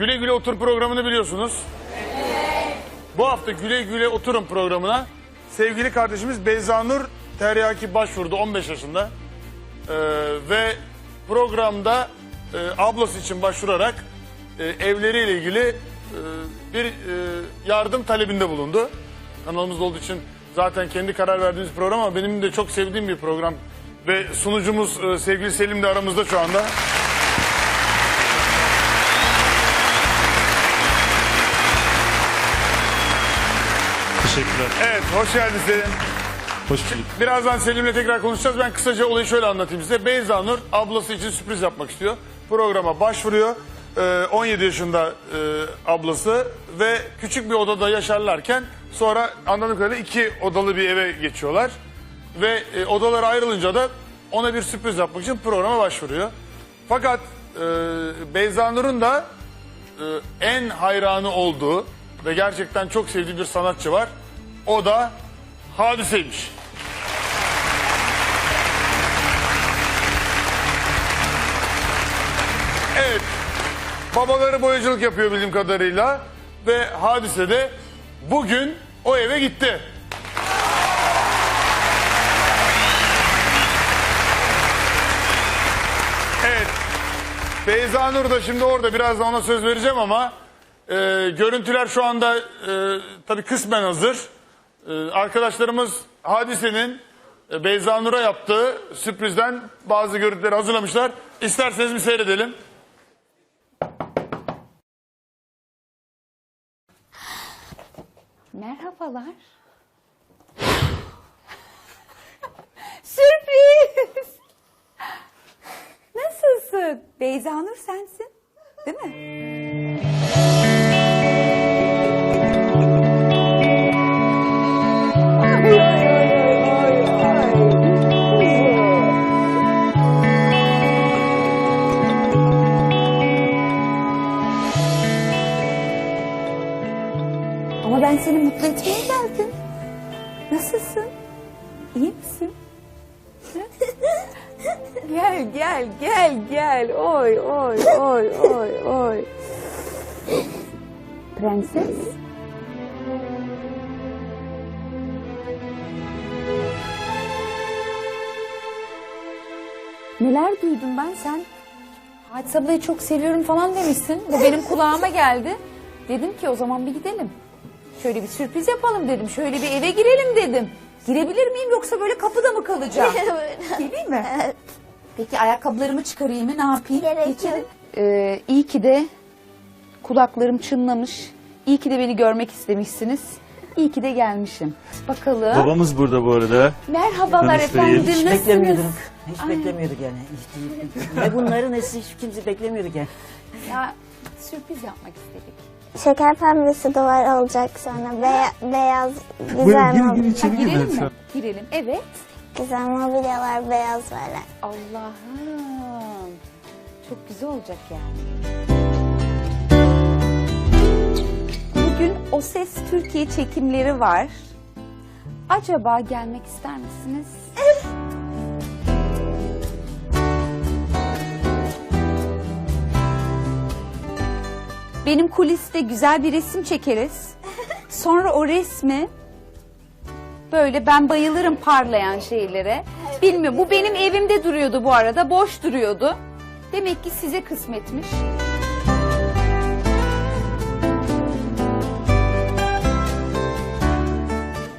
Güle Güle Otur programını biliyorsunuz. Bu hafta Güle Güle Oturun programına sevgili kardeşimiz Beyza Nur Teryaki başvurdu 15 yaşında. Ee, ve programda e, ablası için başvurarak e, evleriyle ilgili e, bir e, yardım talebinde bulundu. Kanalımızda olduğu için zaten kendi karar verdiğimiz program ama benim de çok sevdiğim bir program. Ve sunucumuz e, sevgili Selim de aramızda şu anda. Teşekkürler. Evet, hoş geldin Selim. Hoş bulduk. Birazdan Selim'le tekrar konuşacağız. Ben kısaca olayı şöyle anlatayım size. Beyza Nur ablası için sürpriz yapmak istiyor. Programa başvuruyor. Ee, 17 yaşında e, ablası ve küçük bir odada yaşarlarken sonra anladığım kadarıyla iki odalı bir eve geçiyorlar. Ve e, odalar ayrılınca da ona bir sürpriz yapmak için programa başvuruyor. Fakat e, Beyza Nur'un da e, en hayranı olduğu ve gerçekten çok sevdiği bir sanatçı var. O da Hadise'ymiş. Evet. Babaları boyacılık yapıyor bildiğim kadarıyla. Ve Hadise de bugün o eve gitti. Evet. Beyza Nur da şimdi orada birazdan ona söz vereceğim ama e, görüntüler şu anda e, tabii kısmen hazır. E, arkadaşlarımız Hadise'nin e, Beyza Nur'a yaptığı sürprizden bazı görüntüleri hazırlamışlar. İsterseniz bir seyredelim. Merhabalar. Sürpriz. Nasılsın? Beyza Nur sensin. Değil mi? Nasılsın? İyi misin? gel gel gel gel. Oy oy oy oy oy. Prenses. Neler duydum ben sen? Hadise ablayı çok seviyorum falan demişsin. Bu benim kulağıma geldi. Dedim ki o zaman bir gidelim. Şöyle bir sürpriz yapalım dedim. Şöyle bir eve girelim dedim. Girebilir miyim yoksa böyle kapıda mı kalacağım? Gireyim mi? Peki ayakkabılarımı çıkarayım mı ne yapayım? Gerek Geçelim. Ee, iyi ki de kulaklarım çınlamış. İyi ki de beni görmek istemişsiniz. İyi ki de gelmişim. Bakalım. Babamız burada bu arada. Merhabalar Tanıştırayım. efendim. Hiç Nasılsınız? Beklemiyorduk. Hiç beklemiyorduk yani. Hiç, ne bunların nesi hiç kimse beklemiyorduk yani. Ya sürpriz yapmak istedik. Şeker pembesi duvar olacak sonra beya- beyaz güzel, mob- girin girin içeri Girelim mi? Girelim. Evet. güzel mobilyalar beyaz böyle. Allah'ım. Çok güzel olacak yani. Bugün O Ses Türkiye çekimleri var. Acaba gelmek ister misiniz? Benim kuliste güzel bir resim çekeriz. Sonra o resmi Böyle ben bayılırım parlayan şeylere. Bilmiyorum bu benim evimde duruyordu bu arada boş duruyordu. Demek ki size kısmetmiş.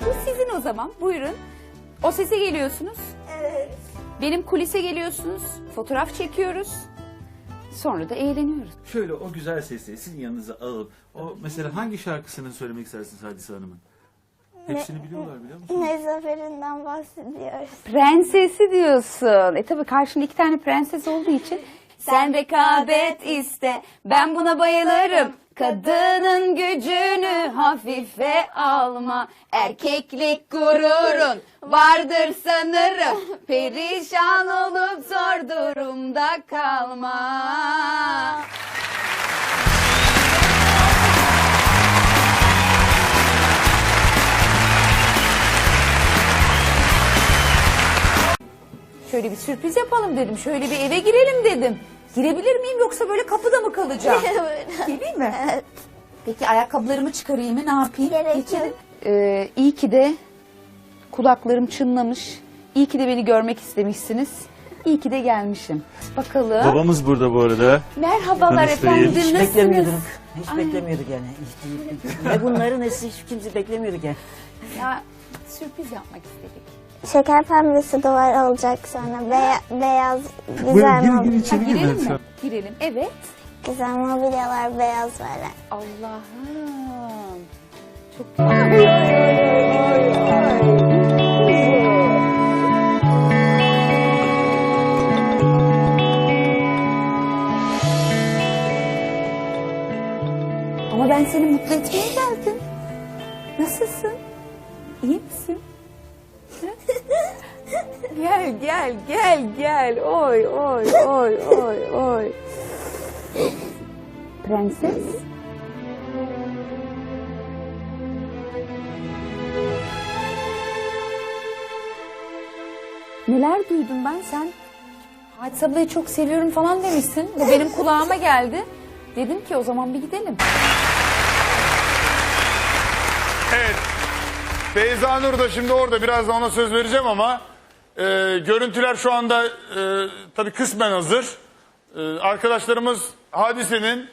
Bu sizin o zaman buyurun. O sese geliyorsunuz. Evet. Benim kulise geliyorsunuz. Fotoğraf çekiyoruz. Sonra da eğleniyoruz. Şöyle o güzel sesi sizin yanınıza alıp o mesela hangi şarkısını söylemek istersiniz Hadise Hanım'ın? Hepsini biliyorlar biliyor musunuz? Ne zaferinden bahsediyoruz. Prensesi diyorsun. E tabii karşında iki tane prenses olduğu için. Sen rekabet iste, ben buna bayılırım. Kadının gücünü hafife alma. Erkeklik gururun vardır sanırım. Perişan olup zor durumda kalma. Şöyle bir sürpriz yapalım dedim. Şöyle bir eve girelim dedim. Girebilir miyim yoksa böyle kapıda mı kalacağım? Geleyim mi? Evet. Peki ayakkabılarımı çıkarayım mı? Ne yapayım? Gerek Geçelim. yok. Ee, iyi ki de kulaklarım çınlamış. İyi ki de beni görmek istemişsiniz. İyi ki de gelmişim. Bakalım. Babamız burada bu arada. Merhabalar Tanıştırayım. efendim. Hiç Nasılsınız? beklemiyorduk. Hiç beklemiyorduk yani. Hiç. Ne bunların nesi hiç kimse beklemiyorduk yani. Ya sürpriz yapmak istedik. Şeker pembesi duvar olacak sonra. Beya- beyaz güzel, Buyurun mob- girin Ha, içeri girelim mi? Girelim. Evet. güzel mobilyalar beyaz böyle. Allah'ım. Çok Ama ben seni mutlu etmeye geldim. Nasılsın? İyi misin? Gel gel gel gel. Oy oy oy oy oy. Prenses. Neler duydum ben sen Hadise ablayı çok seviyorum falan demişsin. Bu benim kulağıma geldi. Dedim ki o zaman bir gidelim. Evet. Beyza Nur da şimdi orada birazdan ona söz vereceğim ama e, görüntüler şu anda e, tabii kısmen hazır. E, arkadaşlarımız Hadise'nin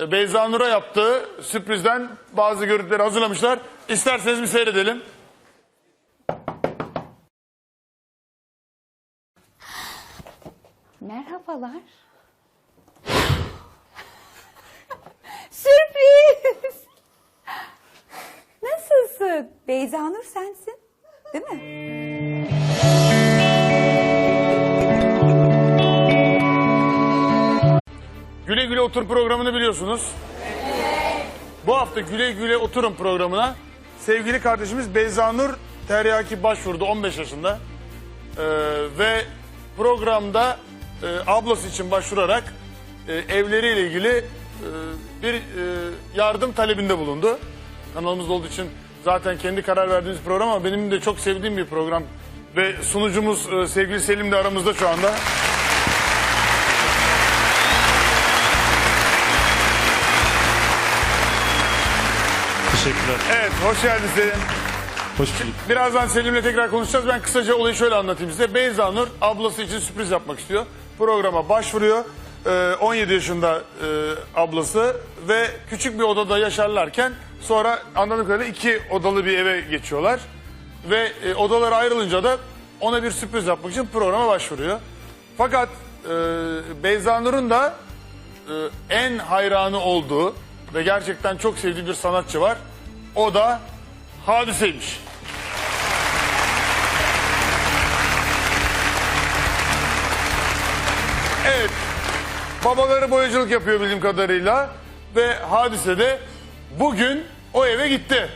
e, Beyza Nur'a yaptığı sürprizden bazı görüntüleri hazırlamışlar. İsterseniz bir seyredelim. Merhabalar. Sürpriz. Nasılsın? Beyza Nur sensin. Değil mi? Güle Güle Otur programını biliyorsunuz. Bu hafta Güle Güle Oturun programına sevgili kardeşimiz Beyza Nur Teryaki başvurdu 15 yaşında. Ee, ve programda e, ablası için başvurarak e, evleriyle ilgili e, bir e, yardım talebinde bulundu. Kanalımızda olduğu için zaten kendi karar verdiğimiz program ama benim de çok sevdiğim bir program. Ve sunucumuz e, sevgili Selim de aramızda şu anda. Teşekkürler. Evet, hoş geldin Selim. Hoş bulduk. Birazdan Selim'le tekrar konuşacağız. Ben kısaca olayı şöyle anlatayım size. Beyza Nur ablası için sürpriz yapmak istiyor. Programa başvuruyor. Ee, 17 yaşında e, ablası ve küçük bir odada yaşarlarken sonra anladığım kadarıyla iki odalı bir eve geçiyorlar. Ve e, odalar ayrılınca da ona bir sürpriz yapmak için programa başvuruyor. Fakat e, Beyza Nur'un da e, en hayranı olduğu ve gerçekten çok sevdiği bir sanatçı var. O da Hadise'ymiş. Evet. Babaları boyacılık yapıyor bildiğim kadarıyla. Ve Hadise de bugün o eve gitti.